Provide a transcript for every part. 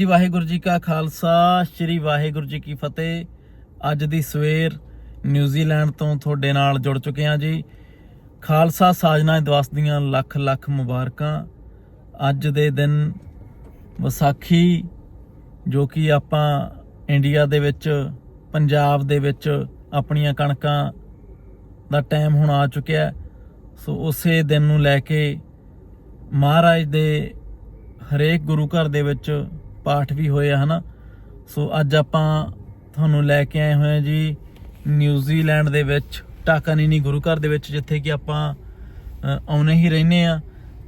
ਜੀ, ਵਾਹਿਗੁਰੂ ਜੀ ਕਾ ਖਾਲਸਾ, ਸ੍ਰੀ ਵਾਹਿਗੁਰੂ ਜੀ ਕੀ ਫਤਿਹ। ਅੱਜ ਦੀ ਸਵੇਰ ਨਿਊਜ਼ੀਲੈਂਡ ਤੋਂ ਤੁਹਾਡੇ ਨਾਲ ਜੁੜ ਚੁੱਕੇ ਹਾਂ ਜੀ। ਖਾਲਸਾ ਸਾਜਨਾ ਦਿਵਸ ਦੀਆਂ ਲੱਖ ਲੱਖ ਮੁਬਾਰਕਾਂ। ਅੱਜ ਦੇ ਦਿਨ ਵਿਸਾਖੀ, ਜੋ ਕਿ ਆਪਾਂ ਇੰਡੀਆ ਦੇ ਵਿੱਚ, ਪੰਜਾਬ ਦੇ ਵਿੱਚ ਆਪਣੀਆਂ ਕਣਕਾਂ ਦਾ ਟਾਈਮ ਹੁਣ ਆ ਚੁੱਕਿਆ। ਸੋ ਉਸੇ ਦਿਨ ਨੂੰ ਲੈ ਕੇ ਮਹਾਰਾਜ ਦੇ ਹਰੇਕ ਗੁਰੂ ਘਰ ਦੇ ਵਿੱਚ ਪਾਠ ਵੀ ਹੋਏ ਆ ਹਨਾ? ਸੋ ਅੱਜ ਆਪਾਂ ਤੁਹਾਨੂੰ ਲੈ ਕੇ ਆਏ ਹੋਏ ਆ ਜੀ ਨਿਊਜ਼ੀਲੈਂਡ ਦੇ ਵਿੱਚ ਟਾਕਾਨੀਨੀ ਗੁਰੂ ਘਰ ਦੇ ਵਿੱਚ ਜਿੱਥੇ ਕਿ ਆਪਾਂ ਅ, ਆਉਣੇ ਹੀ ਰਹਿੰਦੇ ਆ।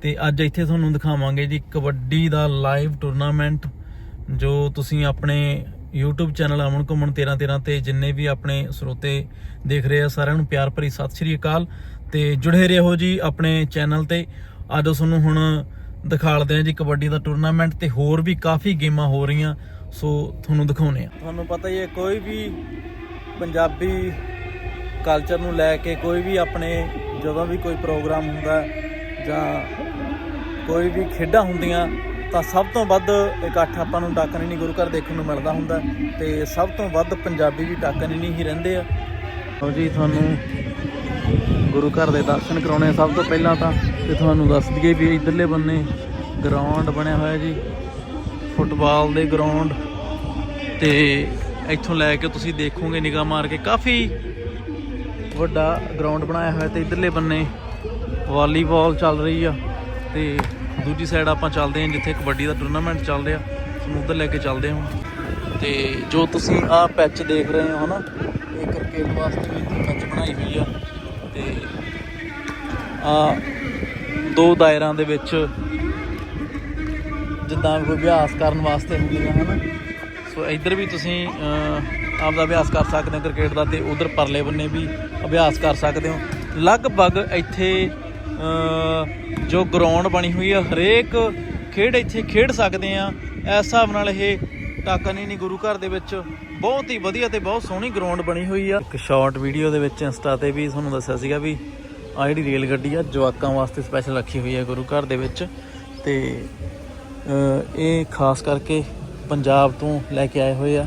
ਤੇ ਅੱਜ ਇੱਥੇ ਤੁਹਾਨੂੰ ਦਿਖਾਵਾਂਗੇ ਜੀ ਕਬੱਡੀ ਦਾ ਲਾਈਵ ਟੂਰਨਾਮੈਂਟ ਜੋ ਤੁਸੀਂ ਆਪਣੇ YouTube ਚੈਨਲ ਅਮਨ ਘੁੰਮਣ 13 13 ਤੇ ਜਿੰਨੇ ਵੀ ਆਪਣੇ ਸਰੋਤੇ ਦੇਖ ਰਹੇ ਆ ਸਾਰਿਆਂ ਨੂੰ ਪਿਆਰ ਭਰੀ ਸਤਿ ਸ਼੍ਰੀ ਅਕਾਲ। ਤੇ ਜੁੜੇ ਰਹੋ ਜੀ ਆਪਣੇ ਚੈਨਲ ਤੇ। ਅੱਜ ਤੁਹਾਨੂੰ ਹੁਣ ਦਿਖਾਲਦੇ ਆ ਜੀ ਕਬੱਡੀ ਦਾ ਟੂਰਨਾਮੈਂਟ ਤੇ ਹੋਰ ਵੀ ਕਾਫੀ ਗੇਮਾਂ ਹੋ ਰਹੀਆਂ, ਸੋ ਤੁਹਾਨੂੰ ਦਿਖਾਉਨੇ ਆ ਤੁਹਾਨੂੰ ਪਤਾ ਹੀ ਹੈ, ਕੋਈ ਵੀ ਪੰਜਾਬੀ ਕਲਚਰ ਨੂੰ ਲੈ ਕੇ ਕੋਈ ਵੀ ਆਪਣੇ ਜਦੋਂ ਵੀ ਕੋਈ ਪ੍ਰੋਗਰਾਮ ਹੁੰਦਾ ਜਾਂ ਕੋਈ ਵੀ ਖੇਡਾਂ ਹੁੰਦੀਆਂ, ਤਾਂ ਸਭ ਤੋਂ ਵੱਧ ਇਕੱਠ ਆਪਾਂ ਨੂੰ ਟਾਕਰਨੀ ਗੁਰੂ ਘਰ ਦੇਖਣ ਨੂੰ ਮਿਲਦਾ ਹੁੰਦਾ ਹੈ ਤੇ ਸਭ ਤੋਂ ਵੱਧ ਪੰਜਾਬੀ ਵੀ ਟਾਕਰਨੀ ਹੀ ਰਹਿੰਦੇ ਆ। ਲਓ ਜੀ, ਤੁਹਾਨੂੰ ਗੁਰੂ ਘਰ ਦੇ ਦਰਸ਼ਨ ਕਰਾਉਣੇ ਸਭ ਤੋਂ ਪਹਿਲਾਂ ਤਾਂ ਤੇ ਤੁਹਾਨੂੰ ਦੱਸ ਦਈਏ ਵੀ ਇਧਰਲੇ ਬੰਨੇ ਗਰਾਊਂਡ ਬਣਿਆ ਹੋਇਆ ਜੀ। ਫੁੱਟਬਾਲ ਦੇ ਗਰਾਊਂਡ ਤੇ ਇੱਥੋਂ ਲੈ ਕੇ ਤੁਸੀਂ ਦੇਖੋਗੇ ਨਿਗਾਹ ਮਾਰ ਕੇ ਕਾਫੀ ਵੱਡਾ ਗਰਾਊਂਡ ਬਣਾਇਆ ਹੋਇਆ ਤੇ ਇਧਰਲੇ ਬੰਨੇ ਵਾਲੀਬਾਲ ਚੱਲ ਰਹੀ ਆ। ਤੇ ਦੂਜੀ ਸਾਈਡ ਆਪਾਂ ਚੱਲਦੇ ਹਾਂ ਜਿੱਥੇ ਕਬੱਡੀ ਦਾ ਟੂਰਨਾਮੈਂਟ ਚੱਲ ਰਿਹਾ। ਸਮੁੰਦਰ ਲੈ ਕੇ ਚੱਲਦੇ ਹਾਂ। ਤੇ ਜੋ ਤੁਸੀਂ ਆਹ ਪੈਚ ਦੇਖ ਰਹੇ ਹੋ ਹਨਾ ਇਹ ਕ੍ਰਿਕਟ ਵਾਸਤੇ ਵੀ ਪੈਚ ਬਣਾਈ ਹੋਈ ਆ। ਆ ਦੋ ਦਾਇਰਾਂ ਦੇ ਵਿੱਚ ਜਿੱਦਾਂ ਕੋਈ ਅਭਿਆਸ ਕਰਨ ਵਾਸਤੇ ਹੁੰਦੀਆਂ ਹਨ। ਸੋ ਇੱਧਰ ਵੀ ਤੁਸੀਂ ਅਹ, ਆਪਦਾ ਅਭਿਆਸ ਕਰ ਸਕਦੇ ਹੋ ਕ੍ਰਿਕਟ ਦਾ ਤੇ ਉਧਰ ਪਰਲੇ ਬੰਨੇ ਵੀ ਅਭਿਆਸ ਕਰ ਸਕਦੇ ਹੋ। ਲਗਭਗ ਇੱਥੇ ਜੋ ਗਰਾਊਂਡ ਬਣੀ ਹੋਈ ਆ ਹਰੇਕ ਖੇਡ ਇੱਥੇ ਖੇਡ ਸਕਦੇ ਆ। ਇਸ ਹਿਸਾਬ ਨਾਲ ਇਹ ਟਾਕਾਨੀਨੀ ਗੁਰੂ ਘਰ ਦੇ ਵਿੱਚ ਬਹੁਤ ਹੀ ਵਧੀਆ ਤੇ ਬਹੁਤ ਸੋਹਣੀ ਗਰਾਊਂਡ ਬਣੀ ਹੋਈ ਆ। ਇੱਕ ਸ਼ਾਰਟ ਵੀਡੀਓ ਦੇ ਵਿੱਚ ਇੰਸਟਾ ਤੇ ਵੀ ਤੁਹਾਨੂੰ ਦੱਸਿਆ ਸੀਗਾ ਵੀ ਆ ਜਿਹੜੀ ਰੇਲ ਗੱਡੀ ਆ, ਜਵਾਕਾਂ ਵਾਸਤੇ ਸਪੈਸ਼ਲ ਰੱਖੀ ਹੋਈ ਆ ਗੁਰੂ ਘਰ ਦੇ ਵਿੱਚ। ਤੇ ਇਹ ਖਾਸ ਕਰਕੇ ਪੰਜਾਬ ਤੋਂ ਲੈ ਕੇ ਆਏ ਹੋਏ ਆ।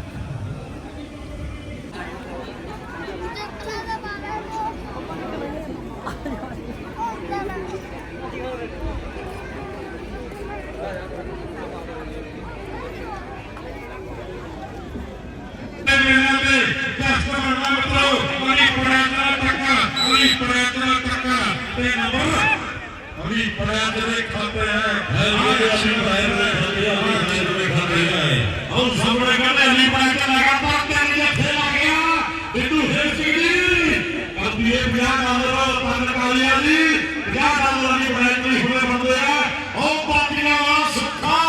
ਵੀ ਪੜਿਆ ਜਰੇ ਖਾਤੇ ਹੈ ਹਰੀ ਅਸੀਂ ਬਾਹਰ ਨੇ ਖਾਤੇ ਆ ਵੀ ਬਾਹਰ ਨੇ ਖਾਤੇ ਹੈ ਹੁਣ ਸਾਹਮਣੇ ਕਹਿੰਦੇ ਨਹੀਂ ਪੜਾ ਕੇ ਲਗਾਤਾਰ ਤਿੰਨ ਜੱਫੇ ਲੱਗ ਗਿਆ। ਬਿੱਟੂ ਫਿਰ ਸਿੱਧੀ ਕਾਦੀ ਇਹ ਬਿਆਨ ਆਦਰ ਪੰਨ ਕਾਲੀਆ ਜੀ। ਕਿਆ ਗੱਲ ਹੋਣੀ ਬਣਾਈ ਤੁਸੀਂ ਹੁਣੇ ਬੰਦੇ ਆ। ਉਹ ਪਾਟੀਆਂ ਵਾਲਾ ਸੁੱਖਾ।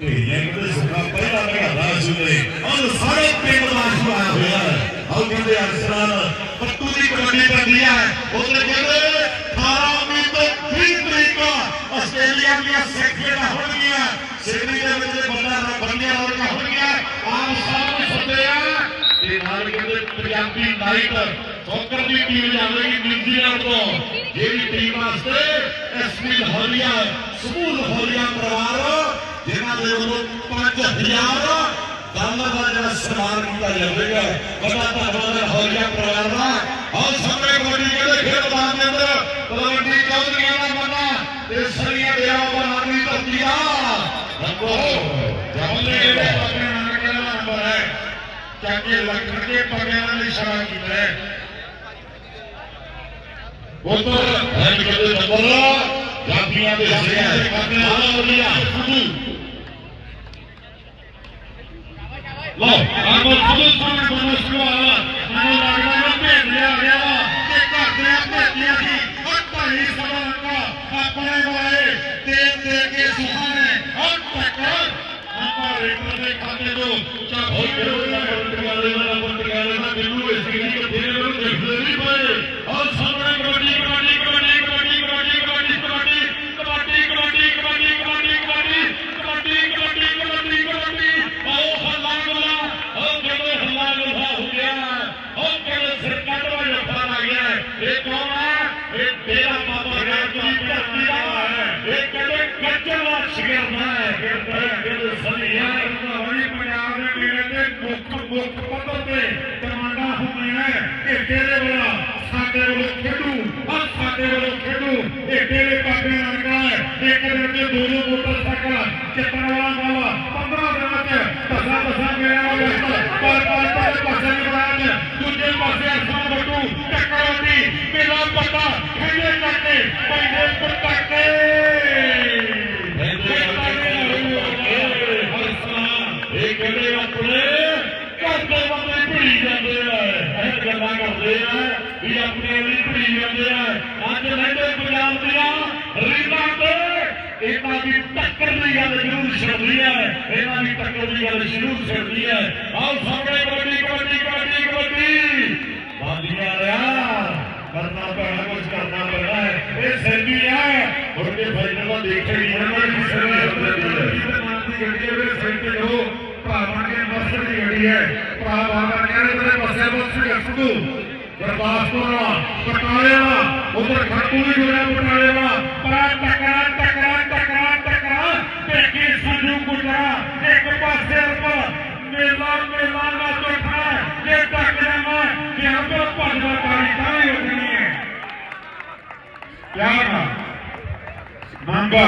ਤੇ ਕਹਿੰਦੇ, ਸੁੱਖਾ ਪਹਿਲਾ ਘੜਾ ਸੁਣਦੇ ਔਰ ਸਾਰੇ ਪਿੰਡ ਦਾ ਸੁਆਇਆ ਹੋਇਆ। ਔਰ ਕਹਿੰਦੇ ਅਕਸਰ ਪੱਟੂ ਦੀ ਕਬੱਡੀ ਕਰਦੀ ਹੈ ਉਹਨੇ ਕਹਿੰਦੇ ਆਸਟ੍ਰੇਲੀਆ ਦੀਆਂ ਹੋਣਗੀਆਂ। ਸਿਡਨੀ ਦੇ ਵਿੱਚ ਬੰਦਾ ਬੰਦਿਆਂ ਵਾਲੀਆਂ ਹੋਣਗੀਆਂ, ਆਪ ਸਭ ਨੂੰ ਸੱਦੇ ਤੇ ਨਾਲ ਕਹਿੰਦੇ, ਪੰਜਾਬੀ ਨਾਈਟ, ਸੌਕਰ ਦੀ ਟੀਮ ਜਾਵੇਗੀ ਨਿਊਜ਼ੀਲੈਂਡ ਤੋਂ? ਜਿਹੜੀ ਟੀਮ ਵਾਸਤੇ ਐਸਪੀ ਹੌਲੀਆ ਸਮੂਹ ਹੌਲੀਆ ਪਰਿਵਾਰ, ਜਿਨ੍ਹਾਂ ਦੇ ਵੱਲੋਂ 5000 ਡਾਲਰ ਦਾ ਜਿਹੜਾ ਸਨਮਾਨ ਕੀਤਾ ਜਾਵੇਗਾ ਬੜਾ ਧੰਨਵਾਦ ਹੈ ਪਰਿਵਾਰ ਦਾ। ਆਹ ਸਾਹਮਣੇ ਕਬੱਡੀ ਕਹਿੰਦੇ ਖੇਡ ਮੈਦਾਨ ਦੇ ਅੰਦਰ ਜਮਲੇ ਜਿਹੜੇ ਪਗਣਾ ਨਾਨਕ ਦਾ ਨੰਬਰ ਹੈ ਚੰਗੇ ਲੱਖਣ ਦੇ ਪਗਣਾ ਲਈ ਸ਼ਰਾਂ ਕੀਤਾ ਹੈ ਬੋਤਲ ਹੈਡ ਕਰਦੇ ਨੰਬਰ ਜਾਫੀਆਂ ਦੇ ਸਿਰਿਆਂ ਦੇ ਪਗਣਾ ਵਾਲੀਆ ਫੁੱਦੂ ਲੋ ਆਮਲ ਫੁੱਦੂ ਸੁਣ ਬੋਲੋ ਸੁਣਾ ਮੈਨੂੰ ਲੱਗਦਾ Amen. ਹੈ ਕਿ ਤੇਰੇ ਵਾਲਾ ਸਾਡੇ ਵੱਲੋਂ ਖੇਡੂ ਆ ਸਾਡੇ ਵੱਲੋਂ ਖੇਡੂ, ਇਹ ਤੇਰੇ ਪਾਸੇ ਰੰਗਾ ਹੈ। ਇੱਕ ਦਿਨ ਤੇ ਦੋ ਦੋ ਮੋਟਰਸਾਈਕਲ ਚੱਪਣ ਵਾਲਾ ਵਾਲਾ 15 ਦਿਨਾਂ ਚ ਧੱਸਾ ਧੱਸਾ ਗਿਆ ਪਰ ਪਰ ਪਰ ਪਾਸੇ ਨਹੀਂ ਬਣਾਇਆ ਦੂਜੇ ਪਾਸੇ ਅਸਾਂ ਵੱਟੂ, ਟੱਕਰ ਹੁੰਦੀ, ਮੇਲਾ ਪੱਤਾ ਖੇਡੇ ਕਰਕੇ ਪੈਸੇ ਪਰ ਜ਼ਰੂਰ ਹੈ। ਆਓ ਸਾਹਮਣੇ ਕਬੱਡੀ ਕਬੱਡੀ ਕਬੱਡੀ ਕਬੱਡੀ। ਬਾਦੀਆਂ ਰਿਆ। ਕਰਨਾ ਪੈਣਾ ਕੁਝ ਕਰਨਾ ਪੈਣਾ ਹੈ। ਇਹ ਸੈਂਡੀ ਹੈ। ਹੁਣ ਕੇ ਫਾਈਨਲ ਦਾ ਦੇਖੇ ਹੀ ਇਹਨਾਂ ਦੀ ਸੈਂਡੀ ਦੀ ਗੱਡੀ ਹੈ ਵੀਰੇ ਸੈਂਟੀ ਭਰਾਵਾਂ ਕੇ ਮਸਲ ਦੀ ਗੱਡੀ ਹੈ। ਭਰਾ ਬਾਬਾ ਕਹਿੰਦੇ ਤੇਰੇ ਪਾਸੇ ਬਸ ਗੱਸੂ ਗੁਰਦਾਸਪੁਰ ਵਾਲਾ ਪਟਾਲੇ ਵਾਲਾ ਉਧਰ ਖੱਟੂ ਵੀ ਜੁੜਿਆ ਪਟਾਲੇ ਵਾਲਾ ਪਰ ਟਕਰਾ ਟਕਰਾ ਦੇਖੀ ਸੰਜੂ ਗੁਜਰਾ ਇੱਕ ਪਾਸੇ ਉੱਪਰ ਮੇਲਾ ਮੇਲਾ ਨਾ ਚੋਖਾ ਜੇ ਟੱਕ ਜਾਵਾਂ ਕਿ ਆਪੇ ਭੱਜਦਾ ਤਾਰੀ ਤਾਂ ਹੀ ਉੱਠਣੀ ਹੈ ਪਿਆਰ ਨਾਲ ਮੰਗਾ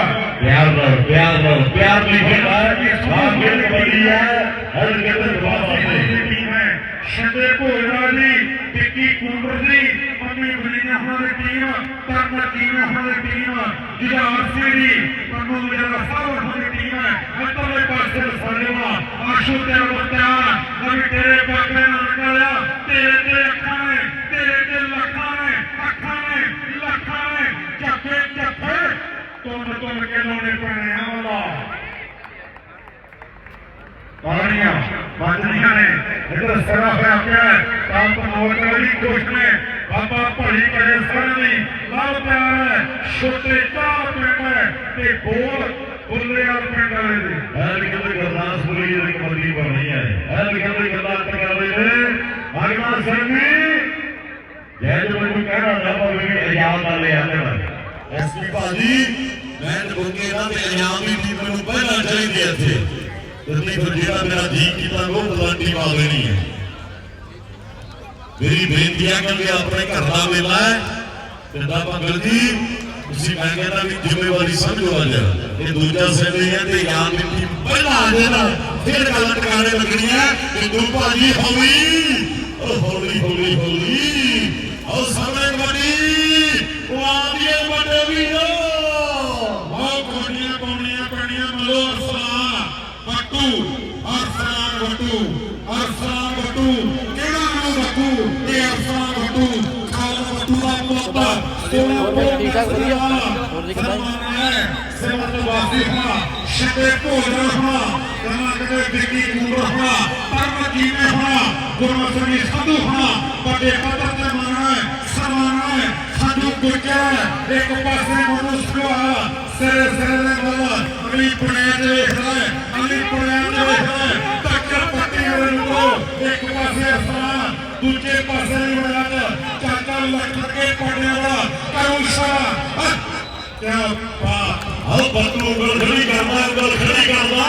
ਪਿਆਰ ਨਾਲ ਪਿਆਰ ਲਿਖਿਆ ਹੈ ਸਾਹ ਖੇਡ ਕਬੱਡੀ ਹੈ। ਹਰ ਕਿਤੇ ਜਵਾਬ ਆਉਂਦੇ ਟੀਮ ਹੈ। ਸ਼ੰਦੇ ਭੋਜਰਾ ਜੀ ਵਿੱਕੀ ਕੁੰਡਰ ਜੀ ਮੰਮੀ ਬਲੀਨਾ ਉਹਨਾਂ ਦੀ ਟੀਮ ਤਰਨਾ ਟੀਮ ਉਹਨਾਂ ਦੀ ਟੀਮ ਜੁਝਾਰ ਸਿੰਘ ਜੀ ਪੰਨੂ ਮੇਰਾ ਸਭ ਉਹਨਾਂ ਦੀ ਟੀਮ ਹੈ। ਇੱਧਰਲੇ ਪਾਸੇ ਸਾਡੇਵਾ ਆਸ਼ੂ ਤੇ ਬਤਿਆ ਨਵੀਂ ਤੇਰੇ ਬਾਬੇ ਨਾਲ ਨਿਕਾਲਿਆ ਤੇਰੇ ਤੇ ਅੱਖਾਂ ਨੇ ਤੇਰੇ ਤੇ ਲੱਖਾਂ ਨੇ ਅੱਖਾਂ ਨੇ ਲੱਖਾਂ ਨੇ ਜੱਫੇ ਜੱਫੇ ਤੁੰਨ ਤੁੰਨ ਕੇ ਲਾਉਣੇ ਪੈਣੇ ਆ ਵਾਲਾ ਕਹਾਣੀਆਂ ਬਾਜਰੀਆਂ ਨੇ ਇਧਰ ਸਰਾ ਹੋਇਆ ਪਿਆ ਤਾਂ ਪ੍ਰਮੋਟ ਵਾਲੀ ਖੁਸ਼ ਨੇ। ਬਾਬਾ ਭਲੀ ਕਰੇ ਸਰ ਦੀ ਲਾਲ ਪਿਆਰ ਹੈ ਛੋਟੇ ਚਾਰ ਪਿੰਡ ਹੈ ਤੇ ਬੋਲ ਬੁੱਲੇ ਵਾਲ ਪਿੰਡ ਵਾਲੇ ਦੇ। ਐ ਕਹਿੰਦੇ ਗੁਰਦਾਸਪੁਰੀ ਦੀ ਕਬੱਡੀ ਬਣਨੀ ਹੈ। ਐ ਕਹਿੰਦੇ ਗੁਰਦਾਸਪੁਰ ਵਾਲੇ ਨੇ। ਭਗਵਾਨ ਸਿੰਘ ਜੀ ਜੈ ਜੋ ਮੈਨੂੰ ਕਹਿਣਾ ਨਾ ਪਵੇ ਵੀ ਆਜ਼ਾਦ ਨਾਲ ਲੈ ਆਉਂਦੇ ਨੇ। ਐਸਪੀ ਭਾਜੀ ਮੈਂ ਟੁੱਕੇ ਇਹਨਾਂ ਤੇ ਇਨਾਮ ਦੀ ਟੀਮ ਨੂੰ ਪਹਿਲਾਂ ਚਾਹੀਦੀ ਇੱਥੇ। ਤੇ ਨਹੀਂ ਫਿਰ ਜਿਹੜਾ ਮੇਰਾ ਜੀ ਕੀਤਾ ਉਹ ਪਲਾਂਟੀ ਪਾ ਦੇਣੀ ਹੈ। ਮੇਰੀ ਬੇਨਤੀ ਹੈ ਕਿ ਆਪਣੇ ਘਰ ਦਾ ਮੇਲਾ ਹੈ, ਪਿੰਡਾ ਭੰਗਲ ਜੀ, ਤੁਸੀਂ ਮੈਂ ਕਹਿੰਦਾ ਵੀ ਜ਼ਿੰਮੇਵਾਰੀ ਸਮਝੋ ਆ ਜਾ ਇਹ ਦੂਜਾ ਸੈਮੀ ਹੈ ਤੇ ਯਾਦ ਦੀ ਪਹਿਲਾਂ ਆ ਜਾਣਾ ਫਿਰ ਗੱਲ ਟਿਕਾਣੇ ਲੱਗਣੀ ਹੈ ਕਿ ਤੂੰ ਭਾਜੀ ਹੌਲੀ, ਉਹ ਹੌਲੀ ਹੌਲੀ ਹੌਲੀ ਆਓ ਸਾਹਮਣੇ ਕਬੱਡੀ ਉਹ ਆਦੀਏ ਵੱਡੇ ਵੀਰੋ ਬਹੁਤ ਕੋਡੀਆਂ ਪਾਉਣੀਆਂ ਪੈਣੀਆਂ ਮਲੋ ਅਰਸਲਾਨ ਬੱਟੂ ਅਰਸਲਾਨ ਬੱਟੂ ਅਰਸਲਾਨ ਬੱਟੂ ਕਿਹੜਾ ਨਾਮ ਬੱਟੂ ਇਹ ਅਰਸਲਾਨ ਬੱਟੂ ਖਾਲਦ ਬੱਟੂ ਦਾ ਪੋਤਾ ਸੋਨਾ ਠੀਕ ਠਾਕ ਵਧੀਆ। ਹੋਰ ਜੀ ਕਿੱਦਾਂ ਜੀ? ਸੇਵਾ ਤੋਂ ਵਾਸੀ ਹੋਣਾ ਸ਼ਿਕੇ ਭੋਜਨ ਹੋਣਾ ਕਮਾ ਕਦੇ ਵਿੱਕੀ ਕੂਰ ਹੋਣਾ ਪਰਮ ਜੀਵੇ ਹੋਣਾ ਗੁਰਮਤਿ ਸਾਧੂ ਹੋਣਾ ਵੱਡੇ ਪੱਧਰ ਤੇ ਮਾਨਣਾ ਹੈ ਸਨਮਾਨਣਾ ਹੈ ਸਾਧੂ ਗੁਰਜਾ ਇੱਕ ਪਾਸੇ ਮਨੁ ਸੁਹਾ ਸਿਰੇ ਸਿਰੇ ਦੇ ਮੱਲਾ ਅਗਲੀ ਪੁਣੇ ਦੇ ਵੇਖਦਾ ਹੈ ਅਗਲੀ ਪੁਣੇ ਦੇ ਵੇਖਦਾ ਹੈ। ਇੱਕ ਪਾਸੇ ਅਸਰਾ ਦੂਜੇ ਪਾਸੇ ਨਿਵੜਾਂ ਚਾਚਾ ਲੱਖ ਕੇ ਪੜਨੇ ਵਾਲਾ ਕਰੂਸ਼ਾ ਕਿਆ ਬਾਤ, ਆਓ ਬੱਟੂ ਉਂਗਲ ਖੜੀ ਕਰਦਾ ਉਂਗਲ ਖੜੀ ਕਰਦਾ।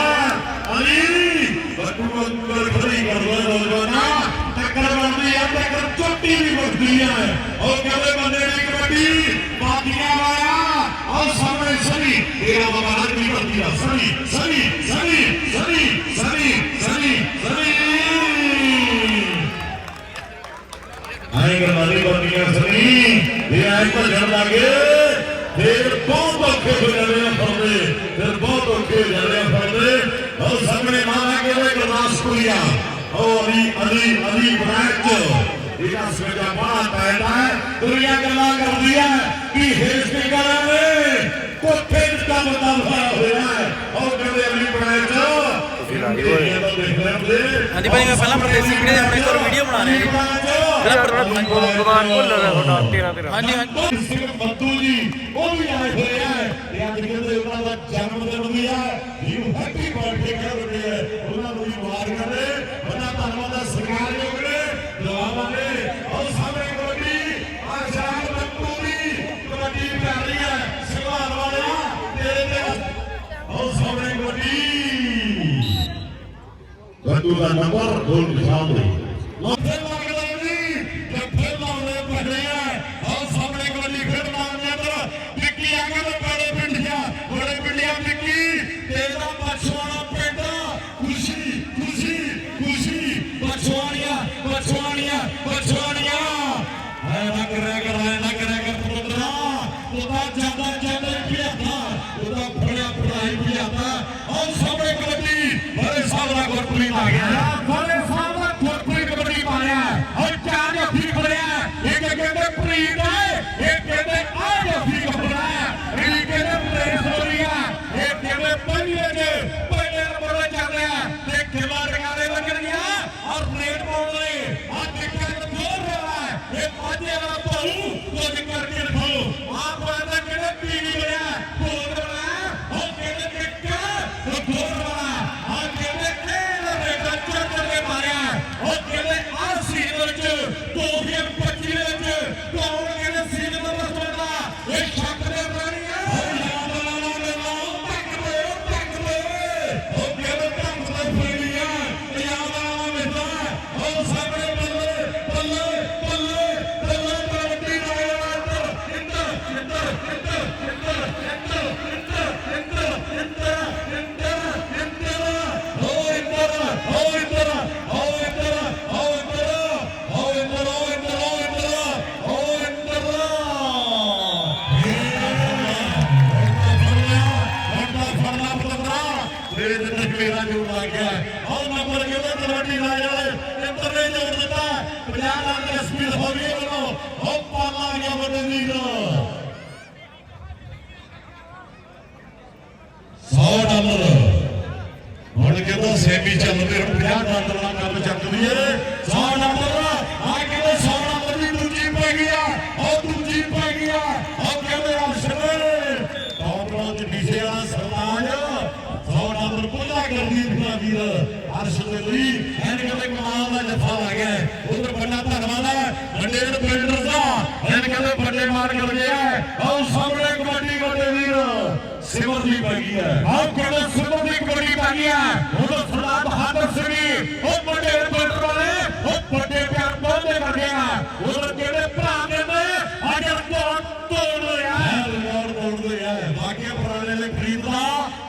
ਅਲੀ ਅਲੀ ਬ੍ਰਾਂਚ ਇਹਦਾ ਸਵੇਜਾ ਬੜਾ ਪੈਦਾ ਹੈ। ਦੁਨੀਆ ਗੱਲਾਂ ਕਰਦੀ ਹੈ ਕਿ ਹੇਸ ਕੇ ਕਰਾਂਗੇ ਕੋਠੇ ਵਿੱਚ ਕੰਮ ਕੰਮ ਹੋਇਆ ਹੈ। ਉਹ ਕਹਿੰਦੇ ਅਲੀ ਬ੍ਰਾਂਚ ਹਾਂਜੀ ਭਾਈ ਮੈਂ ਪਹਿਲਾਂ ਪ੍ਰਦੇਸੀ ਵੀਡੀਓ ਆਪਣੇ ਕੋਲ ਵੀਡੀਓ ਬਣਾ ਰਿਹਾ ਪ੍ਰਧਾਨ ਭਗਵਾਨ ਭੁੱਲ ਰਿਹਾ ਤੁਹਾਡਾ 13 13 ਹਾਂਜੀ ਹਾਂਜੀ। ਸਿੰਘ ਬੱਦੂ ਜੀ ਉਹ ਵੀ ਆਏ ਹੋਏ ਆ ਤੇ ਅੱਜ ਕਹਿੰਦੇ ਉਹਨਾਂ ਦਾ ਜਨਮ ਦਿਨ ਵੀ ਆ ਜਿਹਨੂੰ ਹੈਪੀ ਬਰਥਡੇ ਕਹਿ ਰਹੇ ਆ ਉਹਨਾਂ ਨੂੰ ਵੀ ਮੁਬਾਰਕਾਂ ਨੇ ਬੜਾ ਧੰਨਵਾਦ ਦਾ ਸਰਕਾਰਯੋਗ ਨੇ ਦੁਆਵਾਂ ਨੇ ਉਹ ਸਾਹਮਣੇ ਕਬੱਡੀ ਆ ਸ਼ਾਹ ਬੱਦੂ ਦੀ ਕਬੱਡੀ ਕਰ ਰਹੀ ਹੈ ਸਿਵਾਲ ਵਾਲਿਆ ਤੇਰੇ ਤੇ ਉਹ ਸਾਹਮਣੇ ਕਬੱਡੀ ਬੱਦੂ ਦਾ ਨੰਬਰ ਗੋਲ ਸਾਹਮਣੇ। ਲੋਥੇ ਲੱਗਦਾ ਨਹੀਂ ਜੱਫੇ ਲਾਉਣੇ ਪੈਣੇ ਆ। ਆਹ ਸਾਹਮਣੇ ਕਬੱਡੀ ਖੇਡ ਮਾਰਨੇ ਅੰਦਰ ਵਿੱਕੀ ਆਗਾ ਬੜੇ ਪਿੰਡਿਆ ਬੜੇ ਪਿੰਡਿਆ ਵਿੱਕੀ ਤੇਰਾ ਮੇਰਾ ਜੋੜ ਲੱਗ ਗਿਆ। ਔਰ ਨੰਬਰ ਕਿਹਦਾ ਤਲਵੰਡੀ ਰਾਜ ਵਾਲੇ? ਨੰਬਰ ਨੇ ਜੋੜ ਦਿੱਤਾ। 50 ਲੱਖ ਦੀ ਸਪੀਡ ਹੋ ਗਈ ਵੱਲੋਂ ਉਹ ਪਾਲਾ ਗਿਆ ਵੱਡੇ ਵੀਰ 100 ਡਾਲਰ। ਹੁਣ ਕਿਹਦਾ ਸੇਮੀ ਚੱਲਦੇ ਹੁਣ 50 ਡਾਲਰ ਦਾ ਕੰਮ ਚੱਕਦੀ ਏ। 100 ਦੀ ਭਾਗੀ ਹੈ। ਆਹ ਕੋਲ ਸੁਮਨ ਦੀ ਕਬੱਡੀ ਭਾਗੀ ਹੈ। ਉਹਦਾ ਸੁਲਾ ਬਹਾਦਰ ਸਿੰਘ ਉਹ ਵੱਡੇ ਰਿਪੋਰਟਰ ਵਾਲੇ ਉਹ ਵੱਡੇ ਪਿਆਰ ਬੋਲਦੇ ਕਰਦੇ ਆ। ਉਹਦੇ ਜਿਹੜੇ ਭਰਾ ਨੇ ਅੱਜ ਬਹੁਤ ਤੋੜ ਰਿਹਾ ਹੈ ਰਿਕਾਰਡ ਤੋੜ ਰਿਹਾ ਹੈ ਬਾਕੀਆਂ ਪੁਰਾਣੇ ਨੇ ਖਰੀਦਦਾ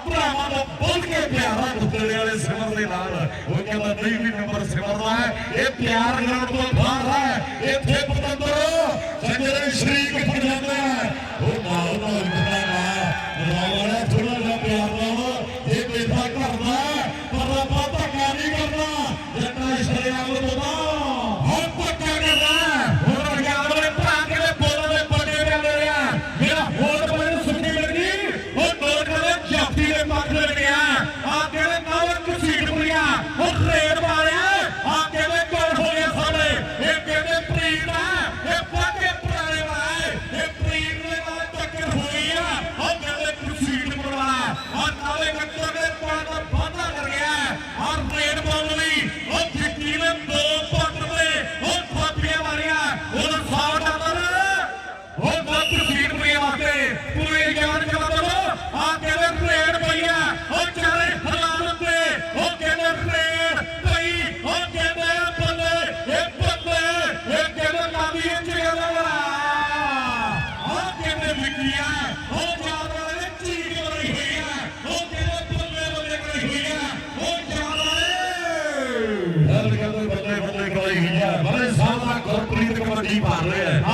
ਭਰਾਵਾਂ ਦਾ ਬੋਲ ਕੇ ਪਿਆਰਾ ਗੁੱਤਲੇ ਵਾਲੇ ਸਿਮਰ ਦੇ ਨਾਲ। ਉਹ ਕਹਿੰਦਾ ਨਹੀਂ ਵੀ ਨੰਬਰ ਸਿਮਰ ਦਾ ਇਹ ਪਿਆਰ ਗਰਾਊਂਡ ਤੋਂ 板嘞。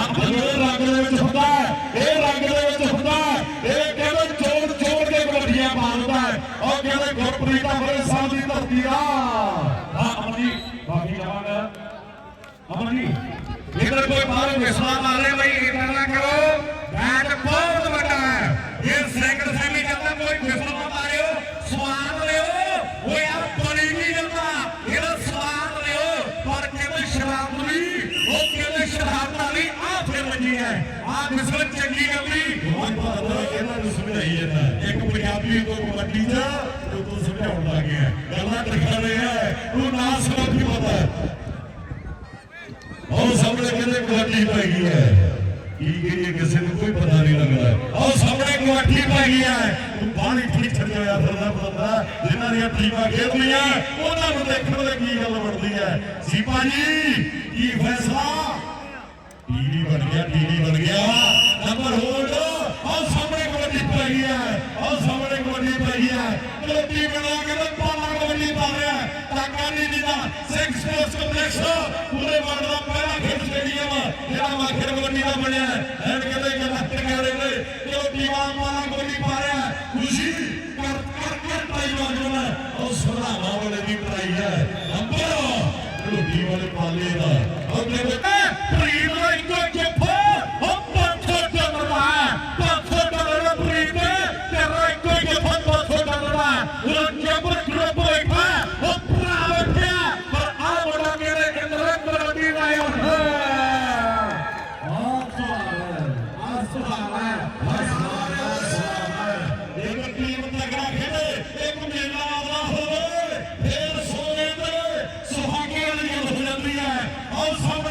پی ہے جی ٹریفا کھیلنی ਸਪੋਰਟਸ ਕੰਪਲੈਕਸ ਪੂਰੇ ਵਰਲਡ ਦਾ ਪਹਿਲਾ ਖੇਡ ਸਟੇਡੀਅਮ ਜਿਹੜਾ ਮਾਖਰ ਕਬੱਡੀ ਦਾ ਬਣਿਆ ਹੈ। ਐਂਡ ਕਹਿੰਦੇ ਕਿ ਲੱਤੜ ਗਾਰੇ ਨੇ ਕਿਉਂ ਟੀਮਾਂ ਮਾਲਾ ਗੋਲੀ ਪਾ ਰਿਹਾ ਖੁਸ਼ੀ ਕਰ ਕਰ ਕਰ ਟਾਈ ਵਾਂਗਣਾ ਉਹ ਸੋਨਾ ਮਾਵਲੇ ਦੀ ਟਾਈ ਹੈ। ਅੰਬਰ ਲੋਡੀ ਵਾਲੇ ਪਾਲੇ ਦਾ। ਉਹ ਕਹਿੰਦੇ ਪ੍ਰੀਤ ਦਾ ਇੱਕੋ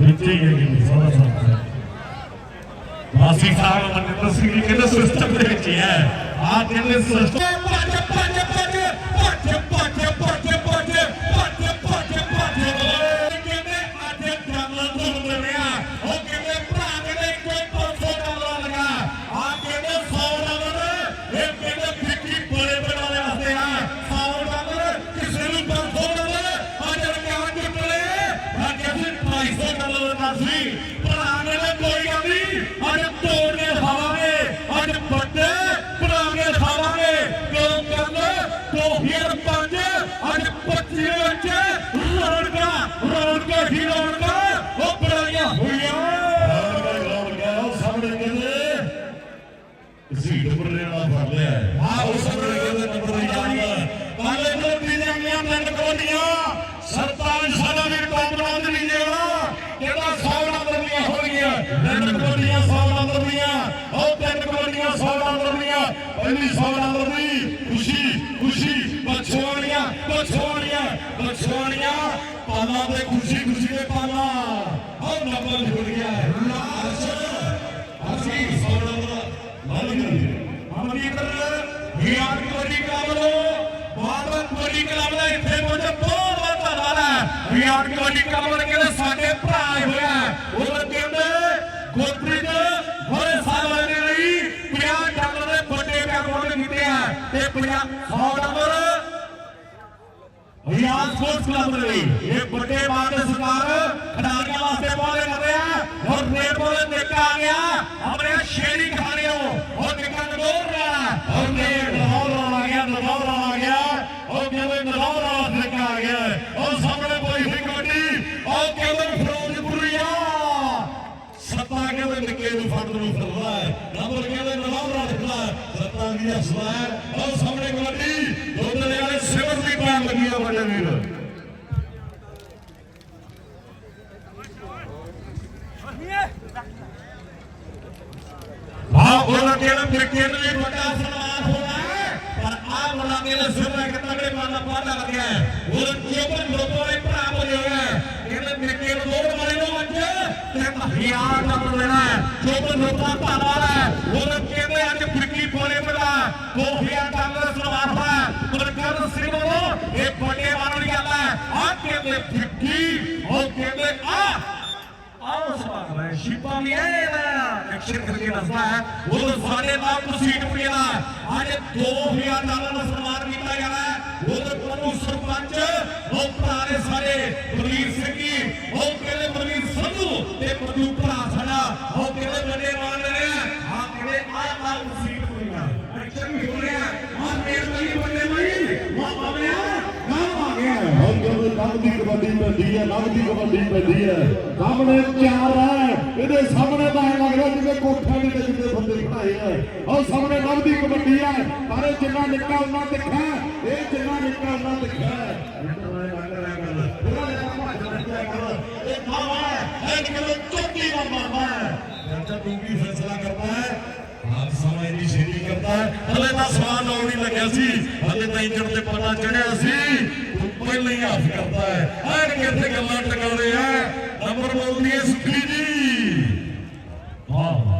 ਵਿੱਚੇ ਹੀ ਗਈ ਸਾਰਾ ਸਾਰਾ ਮਾਸੀ ਸਾਹਿਬ ਮਨਿੰਦਰ ਸਿੰਘ ਜੀ ਕਹਿੰਦੇ ਸਿਸਟਮ ਦੇ ਵਿੱਚ ਹੀ ਹੈ। ਆ ਕਹਿੰਦੇ ਸਿਸਟਮ ਪੰਜ, ਅੱਜ 25 ਵਿੱਚ ਰੌਣਕਾਂ ਰੌਣਕਾਂ ਹੀ ਰੌਣਕਾਂ, ਉਹ ਬਣਾਈਆਂ ਹੋਈਆਂ। ਸਾਹਮਣੇ ਕਹਿੰਦੇ ਸੀ ਡੁੱਬਰੇ ਫੜ ਲਿਆ ਆ ਉਸ ਸਾਹਮਣੇ ਕਹਿੰਦੇ ਨੰਬਰ ਯਾਦ ਕਾਲੇ ਤੋਂ ਪੀਣੀਆਂ ਪਿੰਡ ਕੋਲੀਆਂ ਸਰਪੰਚ ਸਾਡਾ ਵੀ ਟੌਪਰਾਂ ਦੇ ਨਹੀਂ ਦੇਣਾ। ਕਿਹੜਾ 100 ਨੰਬਰ ਦੀਆਂ ਹੋ ਗਈਆਂ ਪਿੰਡ ਕੋਲੀਆਂ 100 ਨੰਬਰ ਦੀਆਂ। ਉਹ ਪਿੰਡ ਕੋਲੀਆਂ 100 ਨੰਬਰ ਦੀਆਂ। ਪਹਿਲੀ 100 ਨੰਬਰ ਅਮਰੀਕਰ ਹਿਆਰ ਕੋਰੀ ਕਾਵਲੋ ਬਾਬਾ ਕੋਰੀ ਕਾਵਲਾ ਇੱਥੇ ਪਹੁੰਚੇ ਬਹੁਤ ਬਹੁਤ ਧੰਨਵਾਦ ਹੈ। ਹਿਆਰ ਕੋਰੀ ਕਾਵਲ ਕਹਿੰਦੇ ਸਾਡੇ ਭਰਾ ਹੋਇਆ ਉਹ ਕਹਿੰਦੇ ਗੁਰਪ੍ਰੀਤ ਬੜੇ ਸਾਲਾਂ ਦੇ ਲਈ 50 ਡਾਲਰ ਦੇ ਵੱਡੇ ਪੈਕੇਟ ਕੀਤੇ ਆ। ਤੇ 50 100 ਡਾਲਰ ਰਿਆਜ਼ ਸਪੋਰਟਸ ਕਲੱਬ ਦੇ ਲਈ। ਇਹ ਵੱਡੇ ਬਾਤ ਦੇ ਸਰਕਾਰ ਖਿਡਾਰੀਆਂ ਵਾਸਤੇ ਬਹੁਤ ਕਰ ਰਿਹਾ ਔਰ ਰੇਡ ਬੋਲ ਨਿੱਕਾ ਗਿਆ। ਆਪਣੇ ਸ਼ੇਰੀ ਖਾਣਿਓ ਔਰ ਨਿੱਕਾ ਨਗੋਰ ਰਹਾ ਔਰ ਰੇਡ ਲਾਹੌਰ ਆ ਗਿਆ ਲਾਹੌਰ ਕਹਿੰਦੇ ਲਾਹੌਰ ਆ ਆ ਗਿਆ। ਔਰ ਸਾਹਮਣੇ ਕੋਈ ਵੀ ਕਬੱਡੀ ਔਰ ਕਹਿੰਦੇ ਫਿਰੋਜ਼ਪੁਰੀਆ ਸੱਤਾ ਕਹਿੰਦੇ ਨਿੱਕੇ ਨੂੰ ਫੜ ਨੂੰ ਫਿਰਦਾ ਹੈ। ਨੰਬਰ ਕਹਿੰਦੇ ਲਾਹੌਰ ਫਿਰਦਾ ਸੱਤਾ ਦੀ ਅਸਵਾਰ ਔਰ ਸਾਹਮਣੇ ਕਬੱਡੀ, ਦੋਨੇ ਵਾਲੇ ਸਿਵਰ ਦੀ ਪੈਣ ਲੱਗੀ ਆ ਵੱਡੇ ਵੀਰ। ਹਾਂ, ਉਹਨਾਂ ਕਿਹੜਾ ਮਿੱਟੀ ਨੂੰ ਲੱਗਦੀਆਂ ਹੋਰ ਜੀਵਨ ਲੋਕਾਂ ਦੇ ਭਰਾ ਬਣਿਆ ਕਹਿੰਦੇ ਮਿੱਕੇ ਲੋੜ ਵਾਲੇ ਨੂੰ ਅੱਜ ਤੇ ਹਜ਼ਾਰ ਨੰਬਰ ਲੈਣਾ ਜੀਵਨ ਲੋਕਾਂ ਦਾ ਧੰਨਵਾਦ ਹੈ ਹੋਰ ਕਹਿੰਦੇ ਅੱਜ ਫਿੱਕੀ ਪੋਲੇ ਪੜਾ ਕੋਫੀਆ ਕਾਂਗਰਸ ਨਵਾਫਾ ਗੁਰਕਰਨ ਸਿੰਘ ਨੂੰ ਇਹ ਵੱਡੇ ਮਾਰਨ ਦੀ ਗੱਲ ਹੈ ਆ ਕਹਿੰਦੇ ਫਿੱਕੀ ਉਹ ਕਹਿੰਦੇ ਆ ਸਵਾਗਤ ਹੈ ਸ਼ਿਪਾ ਮਿਆਂਦਾ ਇੱਕ ਸ਼ਿਰਕਤ ਕੇ ਦੱਸਦਾ ਹੈ ਉਹ ਸਾਡੇ ਨਾਲ ਤੁਸੀਂ ਟੁੱਟੀਆਂ ਦਾ ਅੱਜ 2000 ਡਾਲਰ ਦਾ ਸਨਮਾਨ ਕੀਤਾ ਜਾਣਾ ਹੈ ਉਹ ਤੋਂ ਸਰਪੰਚ ਉਹ ਸਾਰੇ ਸਾਰੇ ਬਲੀਰ ਸਿੰਘ ਜੀ ਦੀ ਕਬੱਡੀ ਪੈਂਦੀ ਹੈ ਨਵ ਦੀ ਕਬੱਡੀ ਪੈਂਦੀ ਹੈ। ਸਾਹਮਣੇ ਚਾਰ ਹੈ, ਇਹਦੇ ਸਾਹਮਣੇ ਤਾਂ ਲੱਗਦਾ ਜਿਵੇਂ ਕੋਠਿਆਂ ਦੇ ਵਿੱਚ ਦੇ ਬੰਦੇ ਖੜਾਏ ਆ। ਉਹ ਸਾਹਮਣੇ ਨਵ ਦੀ ਕਬੱਡੀ ਹੈ, ਪਰ ਇਹ ਜਿੰਨਾ ਨਿੱਕਾ ਉਹਨਾਂ ਤਿੱਖਾ ਇਹ ਜਿੰਨਾ ਨਿੱਕਾ ਉਹਨਾਂ ਤਿੱਖਾ ਇੰਟਰ ਫੈਸਲਾ ਕਰਦਾ ਹੈ। ਸਮਾਂ ਇੰਨੀ ਛੇਤੀ ਕਰਦਾ ਹੈ। ਹਲੇ ਤਾਂ ਸਵਾਲ ਲਾਉਣ ਨਹੀਂ ਲੱਗਿਆ ਸੀ, ਹਲੇ ਤਾਂ ਇੰਜਣ ਤੇ ਪਤਾ ਚੜਿਆ ਸੀ। ਪਹਿਲਾਂ ਹੀ ਆਫ ਕਰਦਾ ਹੈ। ਐਨ ਕਿੱਥੇ ਗੱਲਾਂ ਟਿਕਾਉਂਦੇ ਆ। ਨੰਬਰ ਬੋਲਦੀ ਹੈ ਸੁਖੀ ਜੀ। ਵਾਹ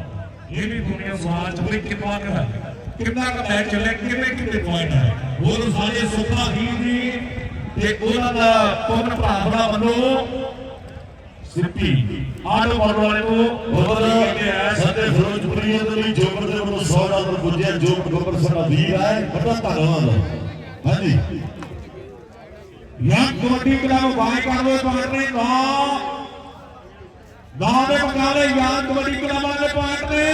ਇਹ ਵੀ ਦੁਨੀਆ ਸਵਾਲ ਬਈ ਕਿੰਨਾ ਕੁ ਕਿੰਨਾ ਕੁ ਮੈਚ ਚੱਲੇ ਕਿੰਨੇ ਕਿੰਨੇ ਪੁਆਇੰਟ ਹੈ। ਹੋਰ ਸਾਡੇ ਸੁਪਨਾ ਹੀ ਜੀ ਤੇ ਉਹਨਾਂ ਦਾ ਪਵਨ ਭਰਾ ਵੱਲੋਂ ਸਿੱਪੀ। ਆਟੋ ਮਾਡਲ ਵਾਲੇ ਨੂੰ ਬਹੁਤ ਕਹਿੰਦੇ ਆ ਸਾਡੇ ਫਿਰੋਜ਼ਪੁਰੀਏ ਦੇ ਲਈ ਜੋਬਰ ਦੇ ਵੱਲੋਂ 100 ਡਾਲਰ ਪੁੱਜਿਆ ਜੋ ਗੋਬਰ ਸਾਡਾ ਵੀਰ ਹੈ। ਬੜਾ ਧੰਨਵਾਦ। ਹਾਂਜੀ। ਯਾਰ ਕਬੱਡੀ ਕਲੱਬ ਬਾਈ ਕਰਦੇ ਪਾਰਟਨੇ ਨਾ ਨਾ ਦੇ ਮੁਕਾਬਲੇ ਯਾਰ ਕਬੱਡੀ ਕਲੱਬ ਵਾਲੇ ਪਾਰਟਨੇ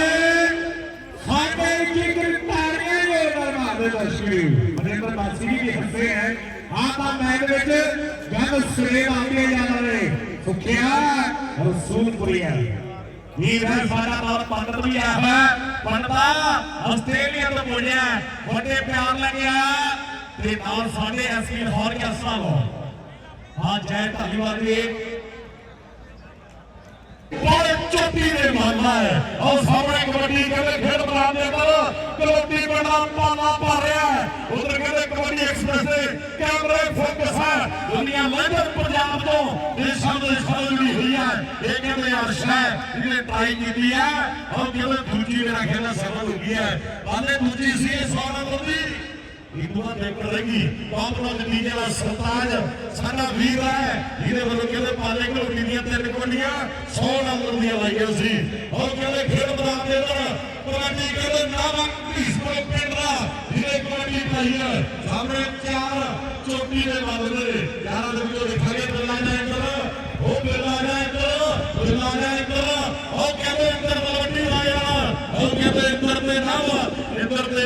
ਸਾਡੇ ਕੀ ਤਾੜੀਆਂ ਜੋਰਦਾਰ ਮਾਰਦੇ ਦਰਸ਼ਕ ਮਨਿੰਦਰ ਬਾਸੀ ਵੀ ਹੱਸਦੇ ਹੈ ਆ ਤਾਂ ਮੈਚ ਵਿੱਚ ਗੱਲ ਸਵੇਰ ਆਉਂਦੀ ਜਾ ਰਹੇ ਸੁਖਿਆ ਰਸੂਲਪੁਰੀਆ ਵੀਰ ਹੈ ਸਾਡਾ ਨਾਲ ਪੰਡਤ ਵੀ ਆਇਆ ਹੈ। ਪੰਡਤਾ, ਆਸਟ੍ਰੇਲੀਆ ਤੋਂ ਬੋਲਿਆ। ਵੱਡੇ ਪਿਆਰ ਲੱਗਿਆ ਤੇ ਨਾਲ ਸਾਡੇ ਐਸਪੀ ਲਾਹੌਰ ਕੇ ਸਾਹਿਬ ਹਾਂ। ਜੈ ਧੰਨਵਾਦ ਜੀ। ਬੜੇ ਚੋਟੀ ਦੇ ਮਾਨਾ ਹੈ ਉਹ ਸਾਹਮਣੇ ਕਬੱਡੀ ਕਹਿੰਦੇ ਖੇਡ ਮੈਦਾਨ ਦੇ ਅੰਦਰ ਕਬੱਡੀ ਬੜਾ ਪਾਣਾ ਪਾ ਰਿਹਾ ਹੈ। ਉਧਰ ਕਹਿੰਦੇ ਕਬੱਡੀ ਐਕਸਪ੍ਰੈਸ ਦੇ ਕੈਮਰੇ ਫੋਕਸ ਹੈ। ਦੁਨੀਆ ਲੰਡਨ ਪੰਜਾਬ ਤੋਂ ਦੇਸ਼ਾਂ ਦੇ ਦੇਸ਼ਾਂ ਜੁੜੀ ਹੋਈ ਹੈ। ਇਹ ਕਹਿੰਦੇ ਅਰਸ਼ ਹੈ, ਇਹਨੇ ਟਰਾਈ ਕੀਤੀ ਹੈ। ਉਹ ਕਹਿੰਦੇ ਦੂਜੀ ਮੇਰਾ ਖੇਡਣਾ ਸਫਲ ਹੋ ਗਈ ਹੈ ਬਾਲੇ ਦੂਜੀ ਸੀ ਇਹ ਸੋਨਾ ਬੰਦੀ ਇਦੂਆ ਦੇਖ ਰਹੇਗੀ ਬਹੁਤ ਨਤੀਜੇ ਦਾ ਸਰਤਾਜ ਸਾਡਾ ਵੀਰ ਹੈ ਇਹਦੇ ਵੱਲੋਂ ਕਹਿੰਦੇ ਪਾਲੇ ਘਲੋਟੀ ਦੀਆਂ ਤਿੰਨ ਕਬੱਡੀਆਂ 100 ਨੰਬਰ ਦੀਆਂ ਲਾਈਆਂ ਸੀ। ਉਹ ਕਹਿੰਦੇ ਖੇਡ ਮੈਦਾਨ ਦੇ ਅੰਦਰ ਕਬੱਡੀ ਕਹਿੰਦੇ ਨਾਮ ਭੀਸ਼ਮਰ ਪਿੰਡ ਦਾ ਜਿਹਨੇ ਕਬੱਡੀ ਪਾਈ ਹੈ, ਸਾਹਮਣੇ ਚਾਰ ਚੋਟੀ ਦੇ ਬਦਲੇ ਯਾਰਾਂ ਦੇ ਵਿੱਚੋਂ ਦਿਖਾਗੇ ਬਿਰਲਾ ਜਾ ਇੱਧਰ ਉਹ ਬਿਰਲਾ ਜਾ ਇੱਧਰ ਬਿਰਲਾ ਜਾ ਇੱਧਰ ਉਹ ਕਹਿੰਦੇ ਇੱਧਰ ਕਬੱਡੀ ਲਾਇਆ ਉਹ ਕਹਿੰਦੇ ਇੱਧਰ ਤੇ ਨਾਮ ਇੰਦਰ ਦੇ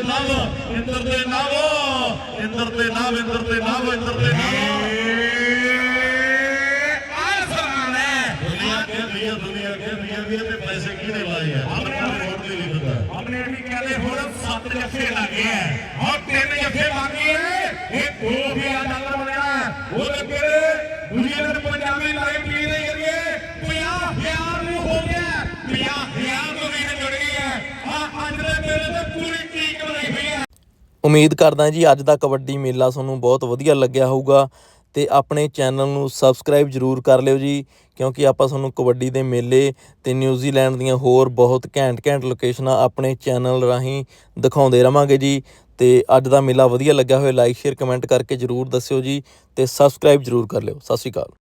ਇੰਦਰ ਦੇ ਇੰਦਰ ਦੇ ਇੰਦਰ ਦੇ ਇੰਦਰ ਦੇ ਆਸਮਾਨ ਹੈ। ਦੁਨੀਆ ਦੁਨੀਆ ਵੀ ਪੈਸੇ ਕਿਹਨੇ ਲਾਏ ਆ? ਦੇ ਦੋ ਦੇ ਪੰਜਾਬੀ ਲਾਈਵ ਟੀ ਦੇ ਜਰੀਏ 50000 ਨੂੰ ਹੋ ਗਿਆ। 50000 ਤੋਂ ਵੀ ਜੁੜ ਗਈ ਹੈ ਆ ਅੱਜ ਦੇ ਮੇਰੇ ਤੇ ਪੂਰੀ ਟੀਮ ਬਣਾਈ ਹੋਈ ਹੈ ਉਮੀਦ ਕਰਦਾ ਜੀ ਅੱਜ ਦਾ ਕਬੱਡੀ ਮੇਲਾ ਤੁਹਾਨੂੰ ਬਹੁਤ ਵਧੀਆ ਲੱਗਿਆ ਹੋਊਗਾ ਤੇ ਆਪਣੇ ਚੈਨਲ ਨੂੰ ਸਬਸਕ੍ਰਾਈਬ ਜਰੂਰ ਕਰ ਲਿਓ ਜੀ, ਕਿਉਂਕਿ ਆਪਾਂ ਤੁਹਾਨੂੰ ਕਬੱਡੀ ਦੇ ਮੇਲੇ ਤੇ ਨਿਊਜ਼ੀਲੈਂਡ ਦੀਆਂ ਹੋਰ ਬਹੁਤ ਘੈਂਟ ਘੈਂਟ ਲੋਕੇਸ਼ਨਾਂ ਆਪਣੇ ਚੈਨਲ ਰਾਹੀਂ ਦਿਖਾਉਂਦੇ ਰਵਾਂਗੇ ਜੀ। ਤੇ ਅੱਜ ਦਾ ਮੇਲਾ ਵਧੀਆ ਲੱਗਿਆ ਹੋਵੇ ਲਾਈਕ ਸ਼ੇਅਰ ਕਮੈਂਟ ਕਰਕੇ ਜਰੂਰ ਦੱਸਿਓ ਜੀ ਤੇ ਸਬਸਕ੍ਰਾਈਬ ਜਰੂਰ ਕਰ ਲਿਓ। ਸਤਿ ਸ਼੍ਰੀ ਅਕਾਲ।